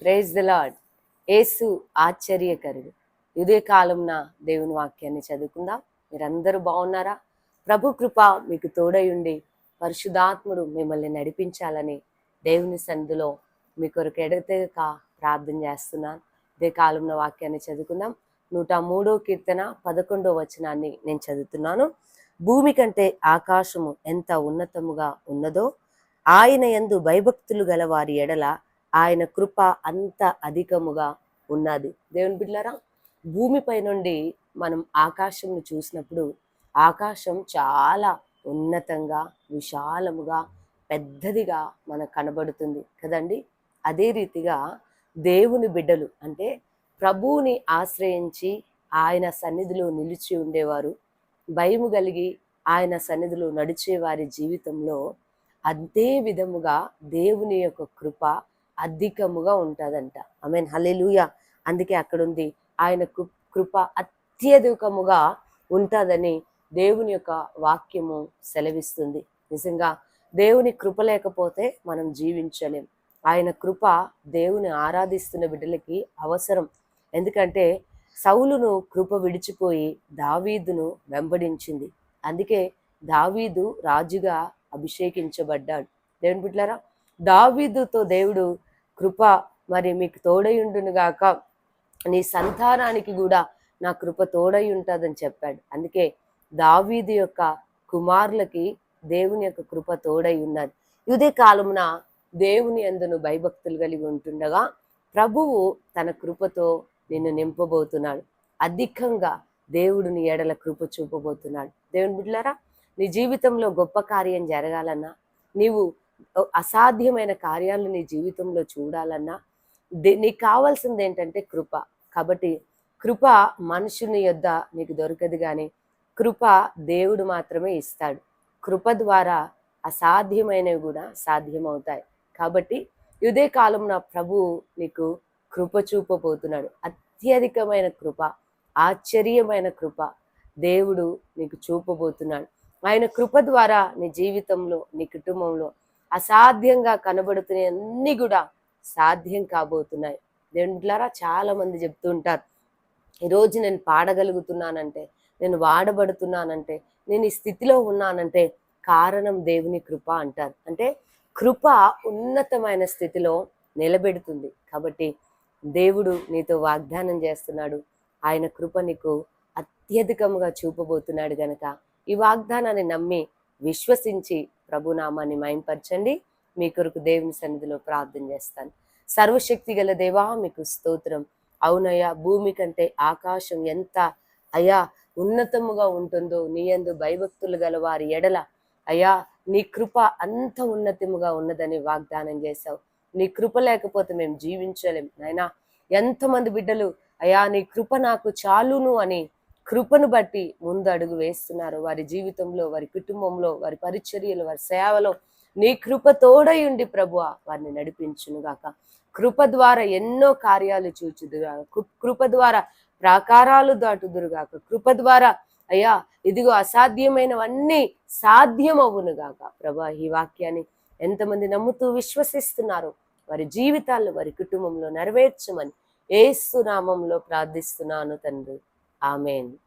Praise the lord ఏసు ఆశ్చర్యకరుడు. ఇదే కాలంన దేవుని వాక్యాన్ని చదువుకుందాం. మీరందరూ బాగున్నారా? ప్రభు కృప మీకు తోడై ఉండి పరిశుధాత్ముడు మిమ్మల్ని నడిపించాలని దేవుని సందులో మీ కొరకు ఎడతెగక ప్రార్థన చేస్తున్నాను. ఇదే కాలంలో వాక్యాన్ని చదువుకుందాం. నూట మూడో కీర్తన పదకొండో వచనాన్ని నేను చదువుతున్నాను. భూమి కంటే ఆకాశము ఎంత ఉన్నతముగా ఉన్నదో ఆయన యందు భయభక్తులు గల వారి ఎడల ఆయన కృప అంత అధికముగా ఉన్నది. దేవుని బిడ్డలారా భూమిపై నుండి మనం ఆకాశంను చూసినప్పుడు ఆకాశం చాలా ఉన్నతంగా విశాలముగా పెద్దదిగా మనకు కనబడుతుంది కదండి. అదే రీతిగా దేవుని బిడ్డలు అంటే ప్రభువుని ఆశ్రయించి ఆయన సన్నిధిలో నిలిచి ఉండేవారు. భయము కలిగి ఆయన సన్నిధిలో నడిచే వారి జీవితంలో అదే విధముగా దేవుని యొక్క కృప అధికముగా ఉంటుందంట. ఐ మీన్ హలెలుయ అందుకే అక్కడ ఉంది ఆయన కృప అత్యధికముగా ఉంటుందని దేవుని యొక్క వాక్యము సెలవిస్తుంది. నిజంగా దేవుని కృప లేకపోతే మనం జీవించలేం. ఆయన కృప దేవుని ఆరాధిస్తున్న బిడ్డలకి అవసరం. ఎందుకంటే సౌలును కృప విడిచిపోయి దావీదును వెంబడించింది. అందుకే దావీదు రాజుగా అభిషేకించబడ్డాడు. దేవుని బిడ్డలారా దావీదుతో దేవుడు కృప మరి మీకు తోడయుండును గాక. నీ సంతానానికి కూడా నా కృప తోడై ఉంటుందని చెప్పాడు. అందుకే దావీది యొక్క కుమారులకి దేవుని యొక్క కృప తోడై ఉన్నది ఇదే కాలమున దేవుని అందును భయభక్తులు కలిగి ఉంటుండగా ప్రభువు తన కృపతో నిన్ను నింపబోతున్నాడు. అధికంగా దేవుడిని ఎడల కృప చూపబోతున్నాడు. దేవుని బిడ్డలారా నీ జీవితంలో గొప్ప కార్యం జరగాలన్నా నీవు అసాధ్యమైన కార్యాలు నీ జీవితంలో చూడాలన్నా దే- నీకు కావాల్సింది ఏంటంటే కృప. కాబట్టి కృప మనుషుని యొద్ద నీకు దొరకదు కానీ కృప దేవుడు మాత్రమే ఇస్తాడు. కృప ద్వారా అసాధ్యమైనవి కూడా సాధ్యమవుతాయి. కాబట్టి ఇదే కాలంలో ప్రభు నీకు కృప చూపబోతున్నాడు. అత్యధికమైన కృప ఆశ్చర్యమైన కృప దేవుడు నీకు చూపబోతున్నాడు. ఆయన కృప ద్వారా నీ జీవితంలో నీ కుటుంబంలో అసాధ్యంగా కనబడుతున్న అన్ని కూడా సాధ్యం కాబోతున్నాయి. దేవుడిలారా చాలా మంది చెప్తూ ఉంటారు ఈరోజు నేను పాడగలుగుతున్నానంటే నేను వాడబడుతున్నానంటే నేను ఈ స్థితిలో ఉన్నానంటే కారణం దేవుని కృప అంటారు. అంటే కృప ఉన్నతమైన స్థితిలో నిలబెడుతుంది. కాబట్టి దేవుడు నీతో వాగ్దానం చేస్తున్నాడు. ఆయన కృప నీకు అత్యధికముగా చూపబోతున్నాడు గనక. ఈ వాగ్దానాన్ని నమ్మి విశ్వసించి ప్రభునామాన్ని మైంపరచండి మీ కొరకు దేవుని సన్నిధిలో ప్రార్థన చేస్తాను. సర్వశక్తి గల దేవా మీకు స్తోత్రం. అవునయ్యా భూమి కంటే ఆకాశం ఎంత అయా ఉన్నతముగా ఉంటుందో నీ యందు భయభక్తులు గల వారి ఎడల అయ్యా నీ కృప అంత ఉన్నతముగా ఉన్నదని వాగ్దానం చేశావు. నీ కృప లేకపోతే మేము జీవించలేం. నాయనా ఎంతమంది బిడ్డలు అయ్యా నీ కృప నాకు చాలును అని కృపను బట్టి ముందు అడుగు వేస్తున్నారు. వారి జీవితంలో వారి కుటుంబంలో వారి పరిచర్యలు వారి సేవలో నీ కృప తోడై ఉండి ప్రభువ వారిని నడిపించును గాక. కృప ద్వారా ఎన్నో కార్యాలు చూచుదుగాక కృప ద్వారా ప్రాకారాలు దాటుదురుగాక కృప ద్వారా అయ్యా ఇదిగో అసాధ్యమైనవన్నీ సాధ్యమవును గాక. ప్రభా ఈ వాక్యాన్ని ఎంతమంది నమ్ముతూ విశ్వసిస్తున్నారు. వారి జీవితాల్లో వారి కుటుంబంలో నెరవేర్చమని ఏసునామంలో ప్రార్థిస్తున్నాను తండ్రి. Amen.